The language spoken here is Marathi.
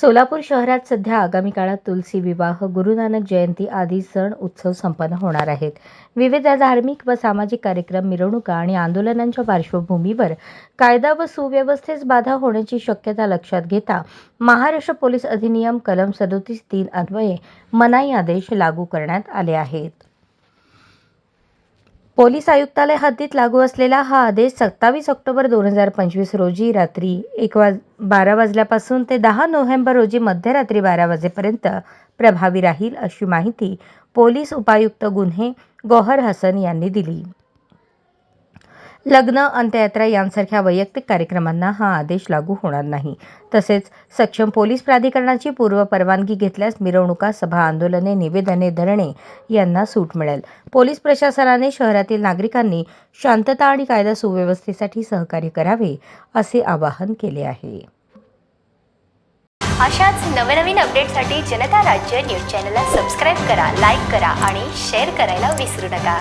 सोलापूर शहरात सध्या आगामी काळात तुलसी विवाह गुरुनानक जयंती आदी सण उत्सव संपन्न होणार आहेत. विविध धार्मिक व सामाजिक कार्यक्रम मिरवणुका आणि आंदोलनांच्या पार्श्वभूमीवर कायदा व सुव्यवस्थेस बाधा होण्याची शक्यता लक्षात घेता महाराष्ट्र पोलीस अधिनियम कलम सदोतीस तीन अन्वये मनाई आदेश लागू करण्यात आले आहेत. पोलीस आयुक्तालय हद्दीत लागू असलेला हा आदेश सत्तावीस ऑक्टोबर दोन हजार पंचवीस रोजी रात्री एक वाज बारा वाजल्यापासून ते दहा नोव्हेंबर रोजी मध्यरात्री बारा वाजेपर्यंत प्रभावी राहील अशी माहिती पोलीस उपायुक्त गुन्हे गौहर हसन यांनी दिली. लग्न अंत्ययात्रा यांसारख्या वैयक्तिक कार्यक्रमांना हा आदेश लागू होणार नाही. तसेच सक्षम पोलीस प्राधिकरणाची पूर्व परवानगी घेतल्यास मिरवणुका सभा आंदोलने निवेदने धरणे यांना सूट मिळेल. पोलीस प्रशासनाने शहरातील नागरिकांनी शांतता आणि कायदा सुव्यवस्थेसाठी सहकार्य करावे असे आवाहन केले आहे. अशाच नवनवीन अपडेटसाठी जनता राज्य न्यूज चॅनलला सबस्क्राईब करा लाईक करा आणि शेअर करायला विसरू नका.